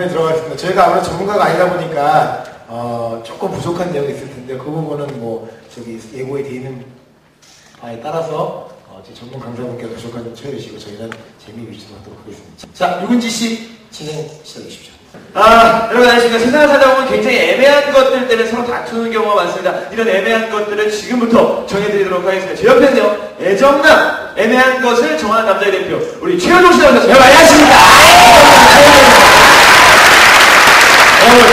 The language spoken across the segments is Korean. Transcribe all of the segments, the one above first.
어, 공연에 들어가겠습니다. 저희가 아무래도 전문가가 아니다 보니까 어, 조금 부족한 내용이 있을 텐데 그 부분은 뭐 저기 예고에 되어 있는 바에 따라서 어, 제 전문 강사분께 부족한 점 채워주시고 저희는 재미 위주로 하도록 하겠습니다. 자, 유근지 씨 진행 시작해 주십시오. 아, 여러분 안녕하십니까. 세상을 살다 보면 굉장히 애매한 것들 때문에 서로 다투는 경우가 많습니다. 이런 애매한 것들을 지금부터 정해드리도록 하겠습니다. 제 옆에는요, 애정남, 애매한 것을 정하는 남자의 대표, 우리 최현종 씨 나오셨습니다. 여러분 안녕하십니까. 여러분,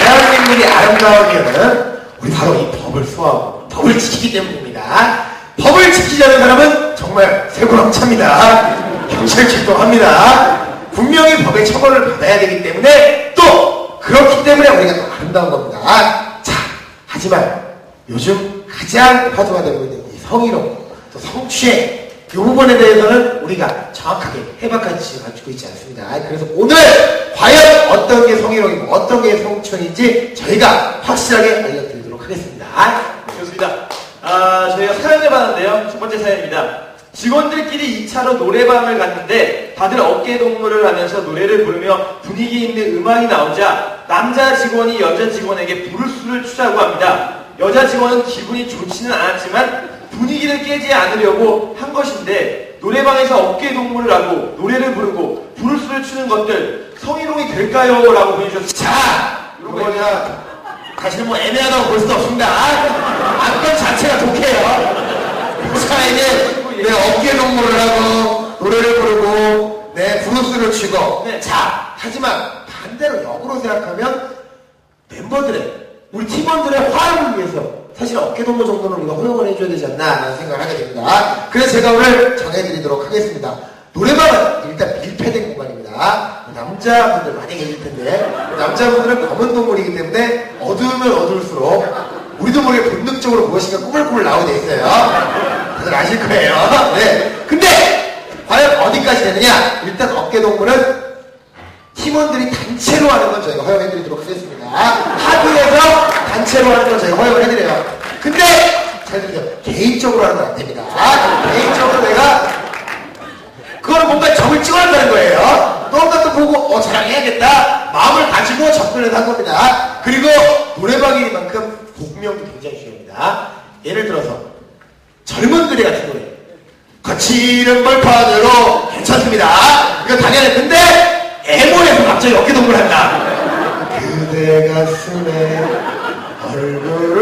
대한민국이 아름다우면은 우리 바로 이 법을 수호하고 법을 지키기 때문입니다. 법을 지키지 않는 사람은 정말 세고랑차입니다. 경찰 출동합니다. 분명히 법의 처벌을 받아야 되기 때문에 또 그렇기 때문에 우리가 또 아름다운 겁니다. 자, 하지만 요즘 가장 화두가 되고 있는 이 성희롱, 또 성추행, 이 부분에 대해서는 우리가 정확하게 해박한 지식을 가지고 있지 않습니다. 그래서 오늘 과연 어떤 게 성희롱이고 어떤 게 성추행인지 저희가 확실하게 알려드리도록 하겠습니다. 좋습니다. 아, 저희가 사연을 받았는데요. 첫 번째 사연입니다. 직원들끼리 2차로 노래방을 갔는데 다들 어깨 동무를 하면서 노래를 부르며 분위기 있는 음악이 나오자 남자 직원이 여자 직원에게 부르스를 추자고 합니다. 여자 직원은 기분이 좋지는 않았지만 분위기를 깨지 않으려고 한 것인데 노래방에서 어깨 동무를 하고 노래를 부르고 부르스를 추는 것들 성희롱이 될까요? 라고 보내주셨습니다. 자, 이거는 사실 뭐 애매하다고 볼 수도 없습니다. 안건 자체가 독해요. 자, 이제 내 어깨 동무를 하고 노래를 부르고 내 브루스를 치고 네. 자, 하지만 반대로 역으로 생각하면 멤버들의 우리 팀원들의 화합을 위해서 사실 어깨 동무 정도는 우리가 허용을 해줘야 되지 않나라는 생각을 하게 됩니다. 그래서 제가 오늘 정해드리도록 하겠습니다. 노래방은 일단 밀폐된 공간입니다. 남자분들 많이 계실 텐데 남자분들은 검은 동물이기 때문에 어두우면 어두울수록 우리도 모르게 본능적으로 무엇인가 꾸물꾸물 나오게 돼 있어요. 다들 아실 거예요. 네. 근데 과연 어디까지 되느냐? 일단 어깨 동물은 팀원들이 단체로 하는 건 저희가 허용해드리도록 하겠습니다. 단체로 하는 건 저희가 허용을 해드려요. 근데 잘 들으세요. 개인적으로 하는 건 안 됩니다. 개인적으로 내가 그거는 뭔가 적을 찍어낸다는 거예요. 또 보고 어 자랑해야겠다 마음을 가지고 접근을 한 겁니다. 그리고 노래방이만큼 복명도 굉장히 중요합니다. 예를 들어서 젊은들이 같은 노래 거칠은 벌판으로 괜찮습니다. 이거 당연했는데 애모에서 갑자기 어깨 동무를 한다. 그대 가슴에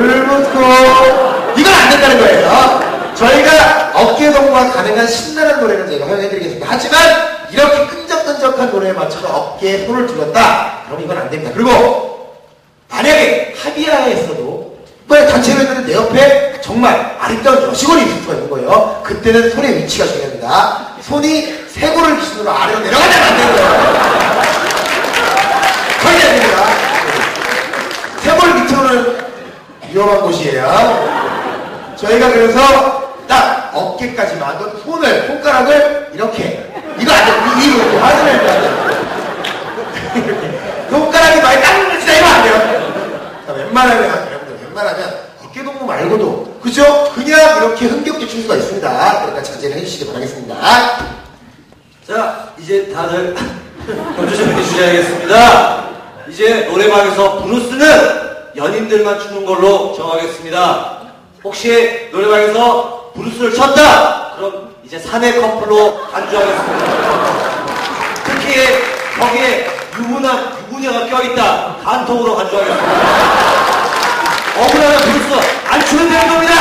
묻고 이건 안 된다는 거예요. 저희가 어깨 동무가 가능한 신나는 노래는 저희가 허용해드리겠습니다. 하지만 이렇게 끈적끈적한 노래에 맞춰서 어깨에 손을 들었다. 그럼 이건 안 됩니다. 그리고 만약에 합의하에서도 뭐 단체로 했는데 내 옆에 정말 아름다운 여직원이 있을 수가 있는 거예요. 그때는 손의 위치가 중요합니다. 손이 쇄골을 기준으로 아래로 내려가면 안 되는 거예요. 절대 안 됩니다. 쇄골 밑으로는 위험한 곳이에요. 저희가 그래서 딱 어깨까지만 또 손을 손가락을 이렇게 이거 안 돼. 이- 이거 이렇게 이렇게 안 돼. 손가락이 많이 딱 진짜 이거 안 돼요. 자, 웬만하면 여러분들 웬만하면 어깨 동무 말고도 그죠? 그냥 이렇게 흥겹게 출 수가 있습니다. 그러니까 자제를 해주시기 바라겠습니다. 자, 이제 다들 경주 좀 해주셔야겠습니다. 이제 노래방에서 브루스는 연인들만 추는 걸로 정하겠습니다. 혹시 노래방에서 브루스를 쳤다? 그럼 이제 사내 커플로 간주하겠습니다. 특히 거기에 유부남, 유부녀가 껴있다. 간통으로 간주하겠습니다. 억울하면 브루스 안 추면 되는 겁니다.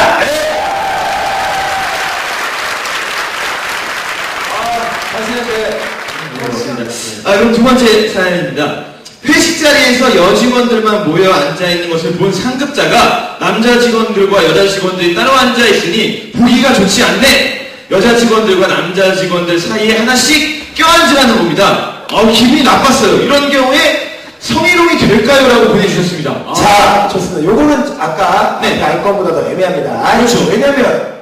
사실은 그, 그렇습니다. 아, 그럼 두 번째 사연입니다. 회식 자리에서 여직원들만 모여 앉아 있는 것을 본 상급자가 남자 직원들과 여자 직원들이 따로 앉아 있으니 보기가 좋지 않네. 여자 직원들과 남자 직원들 사이에 하나씩 껴앉으라는 겁니다. 아, 기분이 나빴어요. 이런 경우에 성희롱이 될까요? 라고 보내주셨습니다. 아, 자, 좋습니다. 요거는 아까 네. 네. 알건보다 더 애매합니다. 그렇죠. 왜냐면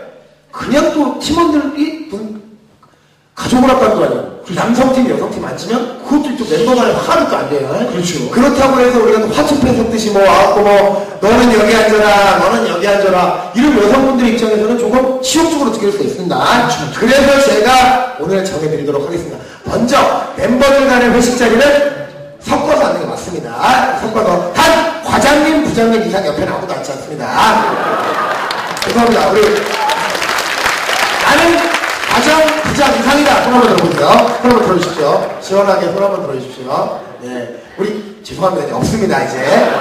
그냥 또 팀원들이 분- 가족을 합다는 거 아니에요. 남성팀, 여성팀 앉으면 그것도 또 멤버 간에 화를 또 안 돼요. 그렇죠. 그렇다고 해서 우리가 또 화초패 섞듯이 뭐 와갖고 뭐 너는 여기 앉아라, 너는 여기 앉아라 이런 여성분들 입장에서는 조금 치욕적으로 느낄 수 있습니다. 그래서 제가 오늘 정해드리도록 하겠습니다. 먼저 멤버들 간의 회식 자리는 섞어서 앉는 게 맞습니다. 섞어서 단 과장님, 부장님 이상 옆에는 아무도 앉지 않습니다. 죄송합니다. 우리 나는 가장 부장 이상이다. 손 한번 들어보세요. 손 한번 들어주십시오. 시원하게 손 한번 들어주십시오. 네. 우리, 죄송합니다. 없습니다, 이제.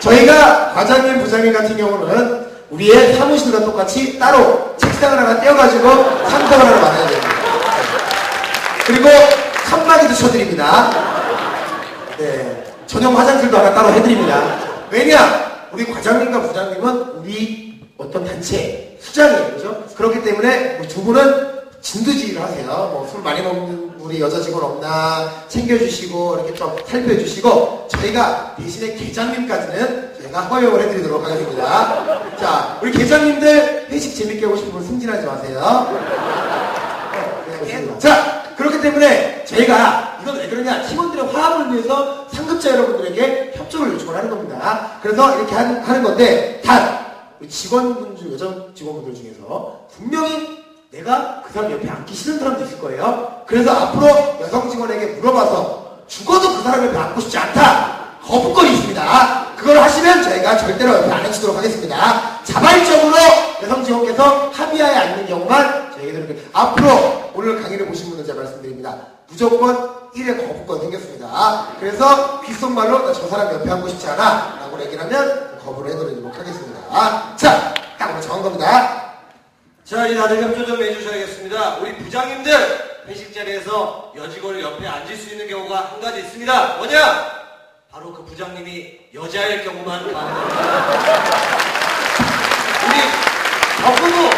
저희가 과장님, 부장님 같은 경우는 우리의 사무실과 똑같이 따로 책상을 하나 떼어가지고 상담을 하나 받아야 됩니다. 그리고 칸막이도 쳐드립니다. 네. 전용 화장실도 하나 따로 해드립니다. 왜냐? 우리 과장님과 부장님은 우리 어떤 단체 수장이에요. 그죠? 그렇기 때문에 뭐두 분은 진두지휘를 하세요. 뭐 술 많이 먹는 우리 여자 직원 없나 챙겨주시고 이렇게 좀 살펴주시고 저희가 대신에 계장님까지는 저희가 허용을 해드리도록 하겠습니다. 자, 우리 계장님들 회식 재밌게 하고 싶으면 승진하지 마세요. 네, 자, 그렇기 때문에 저희가 이건 왜 그러냐 팀원들의 화합을 위해서 상급자 여러분들에게 협조를 요청을 하는 겁니다. 그래서 이렇게 하는, 하는 건데 단 직원분 중 여성 직원분들 중에서 분명히 내가 그 사람 옆에 앉기 싫은 사람도 있을 거예요. 그래서 앞으로 여성 직원에게 물어봐서 죽어도 그 사람 옆에 앉고 싶지 않다. 거부권이 있습니다. 그걸 하시면 저희가 절대로 옆에 안 앉히도록 하겠습니다. 자발적으로 여성 직원께서 합의하에 앉는 경우만 저희가 이렇게 앞으로 오늘 강의를 보신 분들 제가 말씀드립니다. 무조건 1회 거부권 생겼습니다. 그래서 귓속말로 나저 사람 옆에 앉고 싶지 않아 라고 얘기를 하면 거부를 해드리도록 하겠습니다. 자, 딱 오늘 정한 겁니다. 자, 이제 다들 협조 좀 해주셔야겠습니다. 우리 부장님들 회식 자리에서 여직원을 옆에 앉을 수 있는 경우가 한 가지 있습니다. 뭐냐? 바로 그 부장님이 여자일 경우만 가능합니다. 우리 법무부,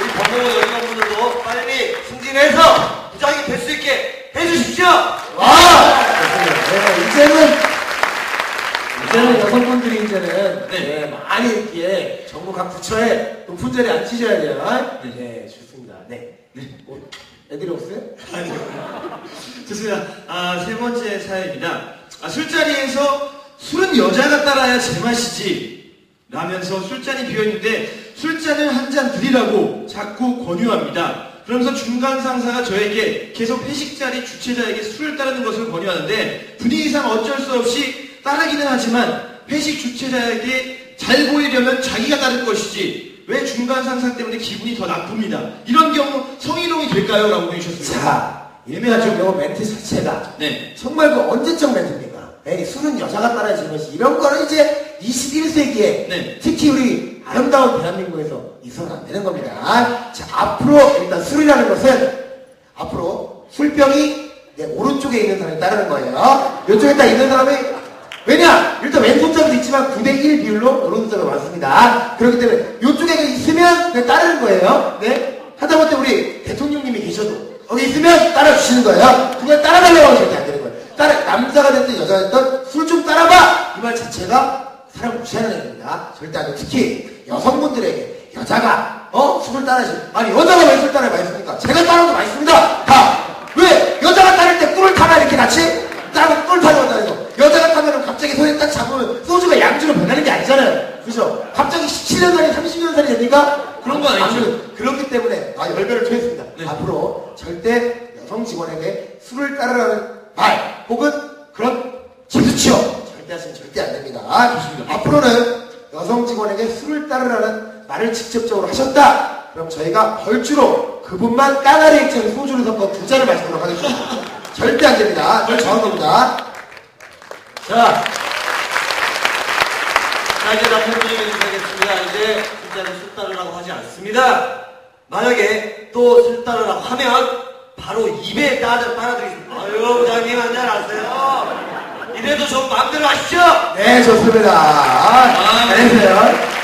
우리 법무부 여직원분들도 빨리 승진해서 부장이 될 수 있게 해주십시오. 와! 좋습니다. 네, 이제는, 이제는 여성분들이 이제는, 네, 많이 이렇게 전국 각 부처에 높은 자리에 앉히셔야 돼요. 네, 좋습니다. 네. 뭐, 애들이 없어요? 좋습니다. 아, 세 번째 사연입니다. 아, 술자리에서 술은 여자가 따라야 제맛이지. 라면서 술잔이 비어있는데 술잔을 한 잔 드리라고 자꾸 권유합니다. 그러면서 중간 상사가 저에게 계속 회식 자리 주최자에게 술을 따르는 것을 권유하는데 분위기상 어쩔 수 없이 따르기는 하지만 회식 주최자에게 잘 보이려면 자기가 따를 것이지 왜 중간 상사 때문에 기분이 더 나쁩니다. 이런 경우 성희롱이 될까요? 라고 보내주셨습니다. 자, 일면하죠. 요 멘트 자체가. 네. 정말 그 언제적 멘트입니까? 에이, 술은 여자가 따라야지 것이 이런 거는 이제 21세기에 네. 특히 우리 아름다운 대한민국에서 있어는 안 되는 겁니다. 자, 앞으로 일단 술이라는 것은 앞으로 술병이 내 오른쪽에 있는 사람이 따르는 거예요. 이쪽에 딱 있는 사람이 왜냐? 일단 왼손잡이도 있지만 9대1 비율로 오른손잡이 많습니다. 그렇기 때문에 이쪽에 있으면 그냥 따르는 거예요. 네? 하다못해 우리 대통령님이 계셔도 거기 있으면 따라주시는 거예요. 그냥 따라달라고 하면 절대 안 되는 거예요. 따라, 남자가 됐든 여자가 됐든 술 좀 따라봐! 이 말 자체가 사람 무시하는 얘기입니다. 절대 안 돼요. 특히 여성분들에게 여자가 어? 술을 따라지 아니 여자가 왜 술 따라야 맛있습니까? 제가 따라도 맛있습니다. 다! 왜? 여자가 따를 때 꿀을 타나 이렇게 같이? 따로 꿀 타는 거잖아요. 여자가 타면은 갑자기 손에 딱 잡으면 소주가 양주로 변하는 게 아니잖아요. 그죠? 갑자기 17년 살이 30년 살이 됩니까? 그런 건 아니죠. 그렇기 때문에 아 열배를 토했습니다. 네. 앞으로 절대 여성 직원에게 술을 따르라는 말 혹은 그런 제스처 절대 하시면 절대 안 됩니다. 좋습니다. 앞으로는 여성 직원에게 술을 따르라는 말을 직접적으로 하셨다. 그럼 저희가 벌주로 그분만 까나리 액체를 소주를 섞어 두 잔을 마시도록 하겠습니다. 절대 안 됩니다. 절 정한 겁니다. 자, 자 이제 남편분이 해주셔야겠습니다. 이제 술자는 술 따르라고 하지 않습니다. 만약에 또 술 따르라고 하면 바로 입에 따라 빨아들이십니다. 아유 부장님 한잔 하세요. 이래도 좀 마음대로 하십시오. 네, 좋습니다. 아, 잘했어요.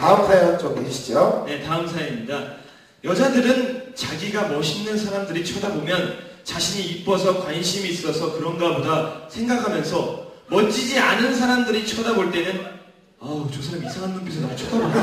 다음 사연 좀 해주시죠. 네, 다음 사연입니다. 여자들은 자기가 멋있는 사람들이 쳐다보면 자신이 이뻐서 관심이 있어서 그런가 보다 생각하면서 멋지지 않은 사람들이 쳐다볼 때는 아우 저 사람 이상한 눈빛으로 날 쳐다본다.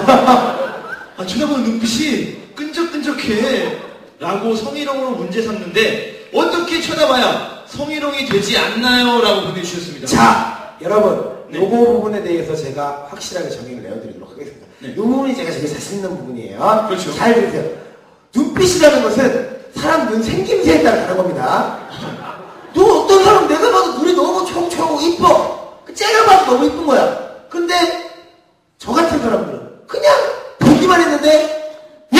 아 쳐다보는 눈빛이 끈적끈적해. 라고 성희롱으로 문제 삼는데 어떻게 쳐다봐야 성희롱이 되지 않나요? 라고 보내주셨습니다. 자, 여러분, 네. 요거 부분에 대해서 제가 확실하게 정의를 내어드리도록 하겠습니다. 네. 이 부분이 제가 제일 자신 있는 부분이에요. 그렇죠. 잘 들으세요. 눈빛이라는 것은 사람 눈 생김새에 따라 다른 겁니다. 너 어떤 사람 내가 봐도 눈이 너무 총총하고 이뻐. 그 째려봐도 너무 이쁜 거야. 근데 저 같은 사람들은 그냥 보기만 했는데 왜?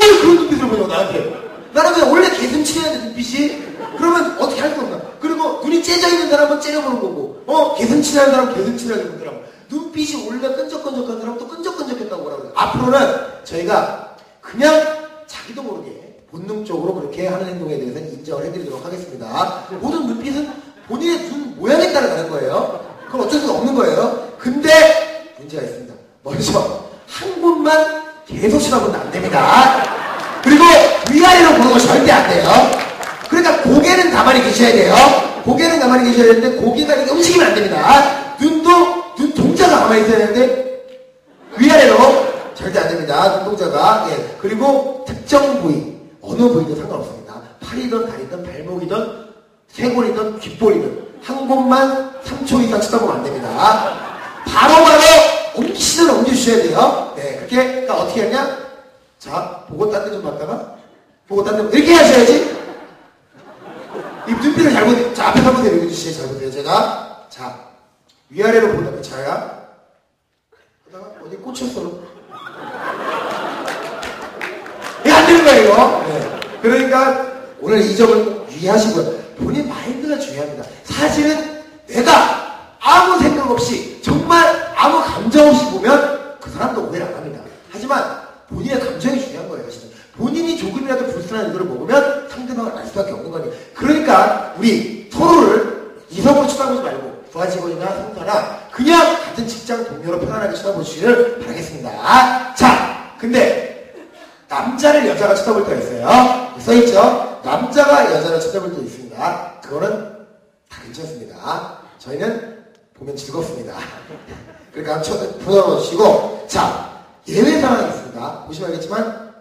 왜 그런 눈빛을 보냐고 나한테. 나는 그냥 원래 개슴치레야 돼 눈빛이. 그러면 어떻게 할수 없나. 그리고 눈이 째져 있는 사람은 째려보는 거고 어 개슴치레한 사람은 개슴치레하게 보는 사람. 눈빛이 원래 끈적끈적한 사람은 또 끈적끈적했다고 뭐라고 그래요. 앞으로는 저희가 그냥 자기도 모르게 본능적으로 그렇게 하는 행동에 대해서는 인정을 해드리도록 하겠습니다. 모든 눈빛은 본인의 눈 모양에 따라 다른 거예요. 그건 어쩔 수가 없는 거예요. 근데 문제가 있습니다. 먼저 한 분만 계속 쳐다보면 안 됩니다. 그리고 위아래로 보는 거 절대 안 돼요. 그러니까 고개는 가만히 계셔야 돼요. 고개는 가만히 계셔야 되는데 고개가 이렇게 움직이면 안 됩니다. 눈도 눈 동자가 가만히 있어야 되는데 위아래로 절대 안 됩니다. 눈 동자가. 예. 그리고 특정 부위, 어느 부위도 상관없습니다. 팔이든 다리든 발목이든 쇄골이든 귓볼이든 한 곳만 3초 이상 쳐다보면 안 됩니다. 바로바로 옮기시든 옮겨주셔야 돼요. 네. 그렇게, 그러니까 어떻게 하냐? 자, 보고 딴 데 좀 봤다가, 보고 딴 데, 이렇게 하셔야지. 이 눈빛을 잘 보세요. 자, 앞에 한번 내려주시죠. 잘 보세요. 제가. 자, 위아래로 보다, 자야. 하다가 어디 꽂혔어. 거예요, 이거. 네. 그러니까 오늘 이 점을 유의하시고요. 본인 마인드가 중요합니다. 사실은 내가 아무 생각 없이 정말 아무 감정 없이 보면 그 사람도 오해를 안 합니다. 하지만 본인의 감정이 중요한 거예요, 사실은. 본인이 조금이라도 불순한 의도를 먹으면 상대방을 알 수밖에 없는 거니. 그러니까 우리 서로를 이성으로 쳐다보지 말고 부하 직원이나 상사나 그냥 같은 직장 동료로 편안하게 쳐다보시기를 바라겠습니다. 자, 근데 남자를 여자가 쳐다볼 때가 있어요. 써있죠? 남자가 여자를 쳐다볼 때 있습니다. 그거는 다 괜찮습니다. 저희는 보면 즐겁습니다. 그러니까 쳐, 보시고 자, 예외 상황이 있습니다. 보시면 알겠지만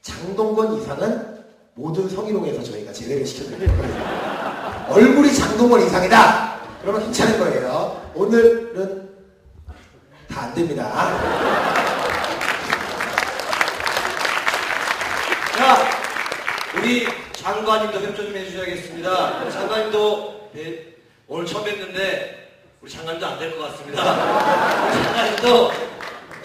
장동건 이상은 모든 성희롱에서 저희가 제외를 시켜드릴 거예요. 얼굴이 장동건 이상이다. 그러면 괜찮은 거예요. 오늘은 다 안 됩니다. 자, 우리 장관님도 협조 좀 해주셔야겠습니다. 장관님도 네, 오늘 처음 뵀는데 우리 장관님도 안 될 것 같습니다. 우리 장관님도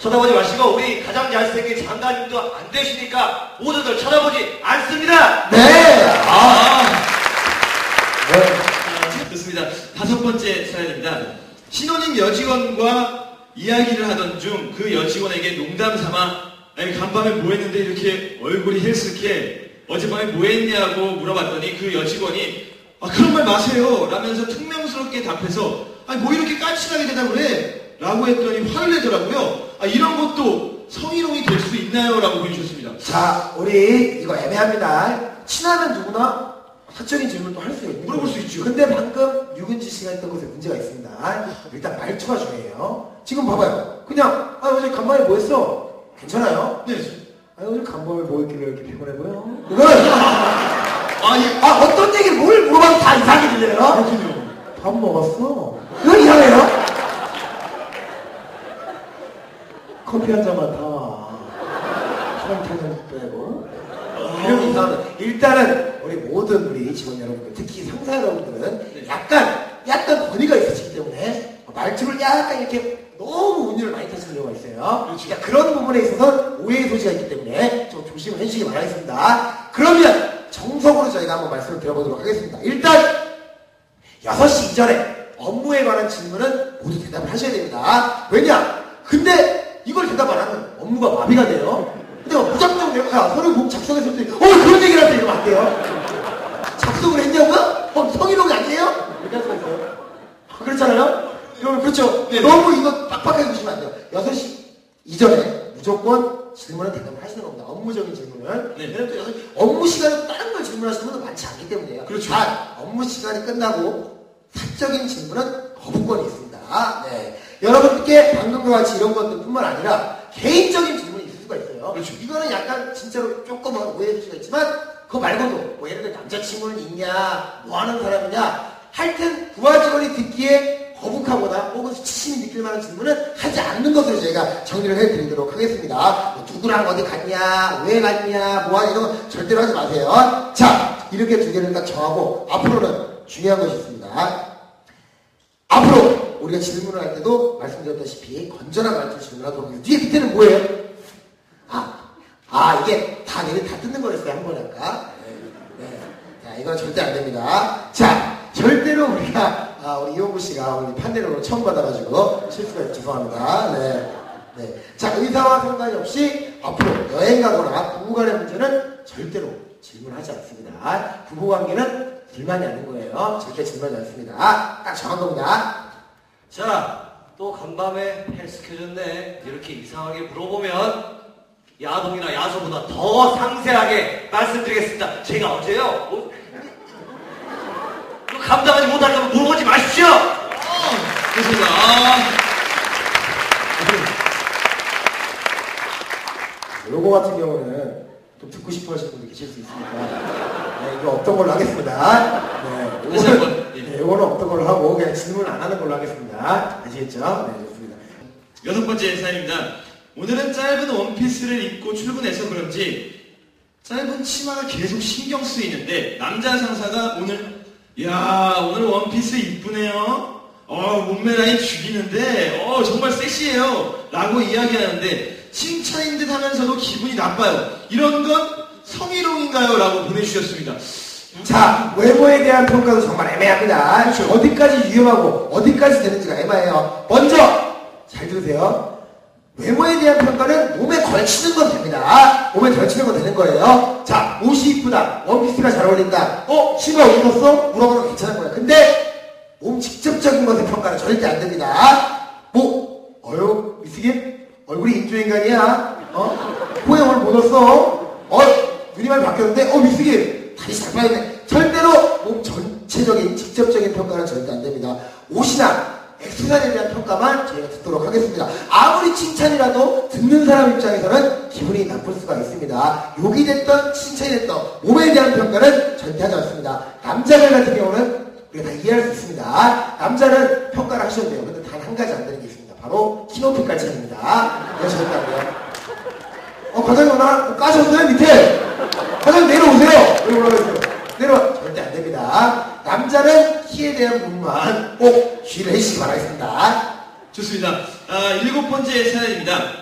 쳐다보지 마시고 우리 가장 잘생긴 장관님도 안 되시니까 모두들 쳐다보지 않습니다. 네! 아, 네. 아, 좋습니다. 다섯 번째 사연입니다. 신혼인 여직원과 이야기를 하던 중 그 여직원에게 농담 삼아 아니 간밤에 뭐 했는데 이렇게 얼굴이 헬스케 어젯밤에 뭐 했냐고 물어봤더니 그 여직원이 아 그런 말 마세요 라면서 퉁명스럽게 답해서 아니 뭐 이렇게 까칠하게 대답을 해 라고 했더니 화를 내더라고요 아 이런 것도 성희롱이 될 수 있나요? 라고 보내주셨습니다 자, 우리 이거 애매합니다. 친하면 누구나 사적인 질문도 할 수 있는 물어볼. 수 있죠. 근데 방금 유근지 씨가 했던 것에 문제가 있습니다. 일단 말투가 중요해요. 지금 봐봐요. 그냥 아 어제 간밤에 뭐 했어? 괜찮아요? 네. 아 오늘 간밤에 뭐 했길래 이렇게 피곤해 보여? 이거는 아, 예. 아 어떤 얘기를 뭘 물어봐도 다 이상하게 들려요? 그렇군요. 밥 먹었어? 이건 이상해요? 커피 한 잔만 타. 사람 탄산 빼고. 이런 이상한. 일단은 우리 모든 우리 직원 여러분들, 특히 상사 여러분들은 약간, 약간 권위가 있으시기 때문에 말투를 약간 이렇게 너무 운율을 많이 타시는 경우가 있어요. 그러니까 그런 부분에 있어서 오해의 소지가 있기 때문에 좀 조심을 해주시기 바라겠습니다. 그러면 정석으로 저희가 한번 말씀을 드려보도록 하겠습니다. 일단 6시 이전에 업무에 관한 질문은 모두 대답을 하셔야 됩니다. 왜냐? 근데 이걸 대답 안 하면 업무가 마비가 돼요. 근데 막 무작정 내가 야, 서류 공 작성했을 때, 어, 그런 얘기를 하세요. 이러면 안 돼요. 작성을 했냐고? 어, 성희롱이 아니에요? 이렇게 할 수가 있어요. 그렇잖아요? 그러면 그렇죠. 네. 너무 이거 빡빡하게 주시면 안 돼요. 6시 이전에 무조건 질문은 대답을 하시는 겁니다. 업무적인 질문을. 네. 또 6시 업무 시간에 다른 걸 질문하시는 분은 많지 않기 때문에요. 그렇죠. 단, 업무 시간이 끝나고 사적인 질문은 거부권이 있습니다. 네. 여러분께 방금과 같이 이런 것들 뿐만 아니라 개인적인 질문이 있을 수가 있어요. 그렇죠. 이거는 약간 진짜로 조금은 오해될 수가 있지만 그거 말고도 뭐 예를 들어 남자친구는 있냐 뭐 하는 사람이냐 하여튼 부하 직원이 듣기에 거북하거나 혹은 수치심이 느낄 만한 질문은 하지 않는 것으로 저희가 정리를 해드리도록 하겠습니다. 뭐 누구랑 어디 갔냐, 왜 갔냐, 뭐하냐 이런 거 절대로 하지 마세요. 자, 이렇게 두 개를 딱 정하고 앞으로는 중요한 것이 있습니다. 앞으로 우리가 질문을 할 때도 말씀드렸다시피 건전한 말투로 질문하도록 하겠습니다. 뒤에 밑에는 뭐예요? 아, 아 이게 다 내리 다 뜯는 거였어요 한 번에 아까. 네, 네. 자, 이건 절대 안 됩니다. 자, 절대로 우리가 아, 우리 이용구 씨가 우리 판넬로 처음 받아가지고 실수가 죄송합니다. 네. 네. 자, 의사와 상관이 없이 앞으로 여행 가거나 부부간의 문제는 절대로 질문하지 않습니다. 부부관계는 불만이 아닌 거예요. 절대 질문하지 않습니다. 딱 정한 겁니다. 자, 또 간밤에 헬스 켜졌네. 이렇게 이상하게 물어보면 야동이나 야소보다 더 상세하게 말씀드리겠습니다. 제가 어제요. 감당하지 못하려면 물어보지 마십시오. 좋습니다. 아, 요거 같은 경우는 좀 듣고 싶어 하시는 분들 계실 수 있으니까 네, 이거 없던 걸로 하겠습니다. 네, 번. 예. 네, 요거는 없던 걸로 하고 그냥 질문 안 하는 걸로 하겠습니다. 아시겠죠? 네, 좋습니다. 여섯 번째 사연입니다. 오늘은 짧은 원피스를 입고 출근해서 그런지 짧은 치마가 계속 신경 쓰이는데 남자 상사가 오늘 야 오늘 원피스 이쁘네요. 어 몸매 라인 죽이는데 어 정말 섹시해요. 라고 이야기하는데 칭찬인 듯 하면서도 기분이 나빠요. 이런 건 성희롱인가요? 라고 보내주셨습니다. 자, 외모에 대한 평가도 정말 애매합니다. 어디까지 위험하고 어디까지 되는지가 애매해요. 먼저 잘 들으세요. 외모에 대한 평가는 몸에 걸치는 건 됩니다. 몸에 걸치는 건 되는 거예요. 자, 옷이 이쁘다. 원피스가 잘 어울린다. 어, 치마? 물어보는 건 괜찮은 거야. 근데 몸 직접적인 것의 평가는 절대 안 됩니다. 뭐, 어휴, 미스김? 얼굴이 인조인간이야? 어? 코에 오늘 못 넣었어? 어? 눈이 많이 바뀌었는데? 어, 미스김? 다리 잘 빠졌네. 절대로 몸 전체적인 직접적인 평가는 절대 안 됩니다. 옷이나 액세서리에 대한 평가만 저희가 듣도록 하겠습니다. 아무리 칭찬이라도 듣는 사람 입장에서는 기분이 나쁠 수가 있습니다. 욕이 됐던 칭찬이 됐던 몸에 대한 평가는 절대 하지 않습니다. 남자들 같은 경우는 우리가 다 이해할 수 있습니다. 남자는 평가를 하셔도 돼요. 근데 단 한 가지 안 되는 게 있습니다. 바로 키높이 깔창입니다. 이거 절대 안 돼요. 어, 과장님 오늘 뭐 까셨어요? 밑에? 과장님 내려오세요! 이러고 그러세요. 내려, 절대 안 됩니다. 남자는 키에 대한 부분만 꼭 주의를 해주시기 바라겠습니다. 좋습니다. 아, 일곱 번째 사연입니다.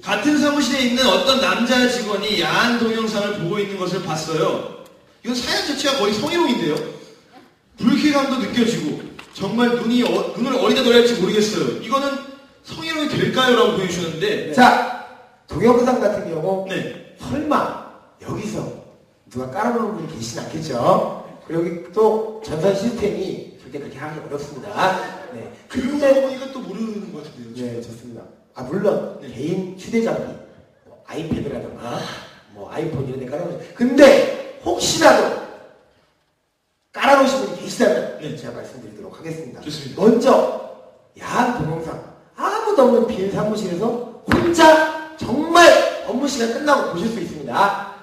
같은 사무실에 있는 어떤 남자 직원이 야한 동영상을 보고 있는 것을 봤어요. 이건 사연 자체가 거의 성희롱인데요. 불쾌감도 느껴지고 정말 눈이 어- 눈을 어디다 넣어야 할지 모르겠어요. 이거는 성희롱이 될까요? 라고 보내주셨는데 자, 동영상 같은 경우, 네. 설마 여기서 누가 깔아놓은 분이 계시진 않겠죠? 그리고 여기 또 전산 시스템이 절대 그렇게 하기 어렵습니다. 네. 그러고 보니까 또 모르는 것 같은데요. 네, 좋습니다. 아, 물론, 네. 개인 휴대전화, 뭐 아이패드라든가, 뭐 아이폰 이런 데 깔아놓으시 근데, 혹시라도, 깔아놓으신 분이 계시다면, 네. 제가 말씀드리도록 하겠습니다. 좋습니다. 먼저, 야한 동영상, 아무도 없는 빈 사무실에서 혼자 정말 업무 시간 끝나고 보실 수 있습니다.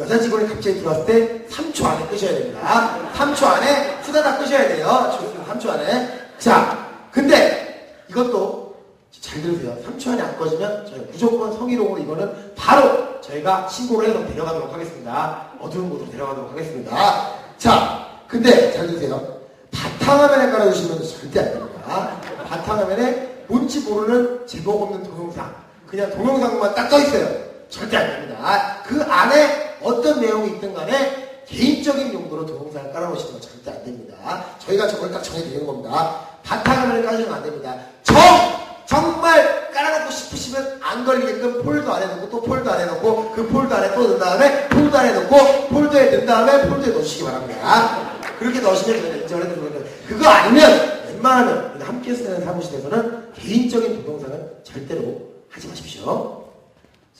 단! 여자 직원이 갑자기 들어왔을 때 3초 안에 끄셔야 됩니다. 3초 안에 후다닥 끄셔야 돼요. 좋습니다. 3초 안에. 자, 근데 이것도 잘 들으세요. 3초 안에 안 꺼지면 저희 무조건 성희롱으로 이거는 바로 저희가 신고를 해서 데려가도록 하겠습니다. 어두운 곳으로 데려가도록 하겠습니다. 자, 근데 잘 들으세요. 바탕화면에 깔아주시면 절대 안 됩니다. 바탕화면에 뭔지 모르는 제목 없는 동영상. 그냥 동영상만 딱 떠있어요. 절대 안 됩니다. 그 안에 어떤 내용이 있든 간에 개인적인 용도로 동영상을 깔아놓으시는 건 절대 안 됩니다. 저희가 저걸 딱 정해드리는 겁니다. 바탕화면을 깔으시면 안 됩니다. 정! 정말 깔아놓고 싶으시면 안 걸리게끔 폴더 안에 넣고 또 폴더 안에 넣고 그 폴더 안에 또 넣은 다음에 폴더 안에 넣고 폴더에 넣은 다음에 폴더에 넣으시기 바랍니다. 그렇게 넣으시면 저희가. 그거 아니면 웬만하면 함께 쓰는 사무실에서는 개인적인 동영상은 절대로 하지 마십시오.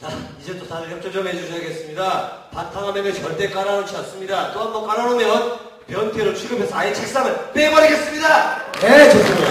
자, 이제 또 다들 협조 좀 해주셔야겠습니다. 바탕화면에 절대 깔아놓지 않습니다. 또 한 번 깔아놓으면 변태로 취급해서 아예 책상을 빼버리겠습니다. 네, 좋습니다.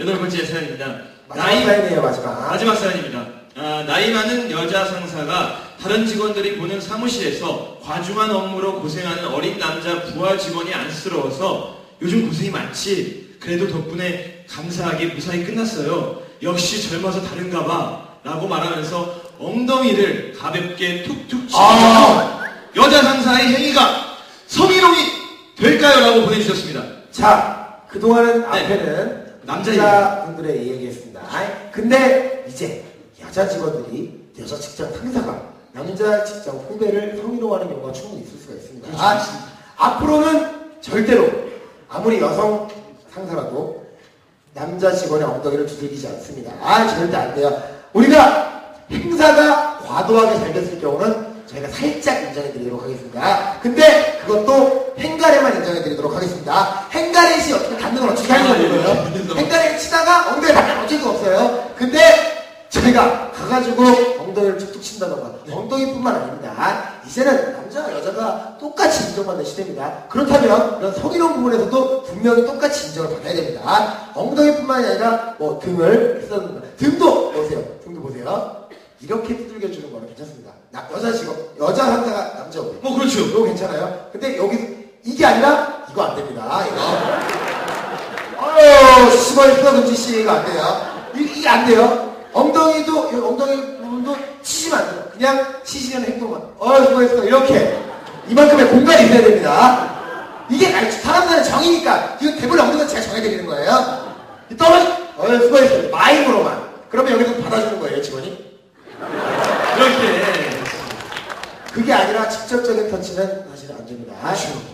여덟 번째 사연입니다. 마지막 나이 사연이에요, 마지막. 마지막 사연입니다. 아, 나이 많은 여자 상사가 다른 직원들이 보는 사무실에서 과중한 업무로 고생하는 어린 남자 부하 직원이 안쓰러워서 요즘 고생이 많지. 그래도 덕분에 감사하게 무사히 끝났어요. 역시 젊어서 다른가 봐. 라고 말하면서 엉덩이를 가볍게 툭툭 치면서 아. 여자 상사의 행위가 성희롱이 될까요? 라고 보내주셨습니다. 자, 그동안은 네. 앞에는 남자 남자분들의 이야기였습니다. 근데 이제 여자 직원들이 여자 직장 상사가 남자 직장 후배를 성희롱하는 경우가 충분히 있을 수가 있습니다. 그렇죠, 아, 있습니다. 앞으로는 절대로 아무리 여성 상사라도 남자 직원의 엉덩이를 두들기지 않습니다. 아, 절대 안 돼요. 우리가 행사가 과도하게 잘 됐을 경우는 저희가 살짝 인정해 드리도록 하겠습니다. 근데 그것도 행가래만 인정해 드리도록 하겠습니다. 행가래시 어떻게 닿는 건 어떻게 하는 거예요? 행가래 치다가 엉덩이 닿는 어쩔 수 없어요. 근데 저희가 가가지고 엉덩이를 툭툭 친다던가 엉덩이뿐만 아닙니다. 이제는 남자와 여자가 똑같이 인정받는 시대입니다. 그렇다면 이런 성희롱 부분에서도 분명히 똑같이 인정을 받아야 됩니다. 엉덩이뿐만이 아니라 뭐 등을 쓰다든가 등도 보세요. 등도 보세요. 이렇게 두들겨 주는 거는 괜찮습니다. 나- 여자 직업, 여자 상사가 남자 오래. 뭐 그렇죠. 이거 괜찮아요. 근데 여기 이게 아니라 이거 안 됩니다. 이거. 아유, 수고했어, 금지 씨가 안 돼요. 이- 이게 안 돼요. 엉덩이도, 이 엉덩이 치시면 안 돼요. 그냥 치시는 행동만. 어, 수고했어. 이렇게. 이만큼의 공간이 있어야 됩니다. 이게 아니, 사람들은 정이니까, 이거 대본에 없는 건 제가 정해드리는 거예요. 이 떨어져, 어, 수고했어. 마임으로만. 그러면 여기서 받아주는 거예요, 직원이. 이렇게. 그게 아니라 직접적인 터치는 사실은 안 됩니다.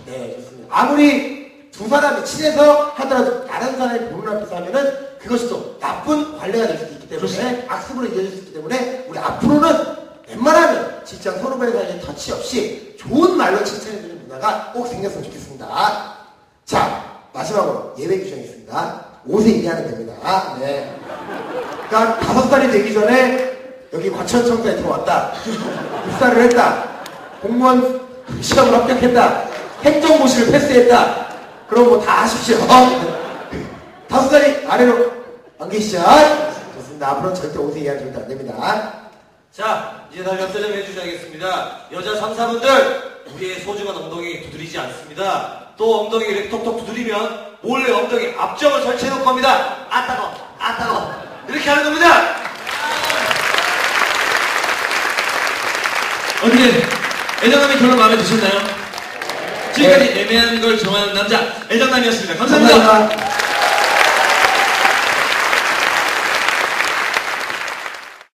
네, 좋습니다. 아무리 두 사람이 친해서 하더라도 다른 사람이 보는 앞에서 하면은 그것이 또 나쁜 관례가 될 수도 있기 때문에 악습으로 이어질 수 있기 때문에 우리 앞으로는 웬만하면 직장 선후배 사이에 터치 없이 좋은 말로 칭찬해주는 문화가 꼭 생겼으면 좋겠습니다. 자, 마지막으로 예배 규정이 있습니다. 5세 이하는 됩니다. 네. 그러니까 다섯 살이 되기 전에 여기 과천청사에 들어왔다. 입사를 했다. 공무원 시험을 합격했다. 행정고시를 패스했다. 그럼 뭐 다 하십시오. 다섯 살이 아래로 안 계시죠? 좋습니다. 앞으로는 절대 5세 이하는 절대 안 됩니다. 자, 이제 다시 협조 좀 해주셔야겠습니다. 여자 상사분들, 우리의 소중한 엉덩이 두드리지 않습니다. 또 엉덩이 이렇게 톡톡 두드리면 몰래 엉덩이 앞점을 설치해 놓을 겁니다. 아 따거, 아 따거. 이렇게 하는 겁니다. 어떻게 애정남의 결론 마음에 드셨나요? 지금까지 애매한 걸 좋아하는 남자 애정남이었습니다. 감사합니다. 감사합니다.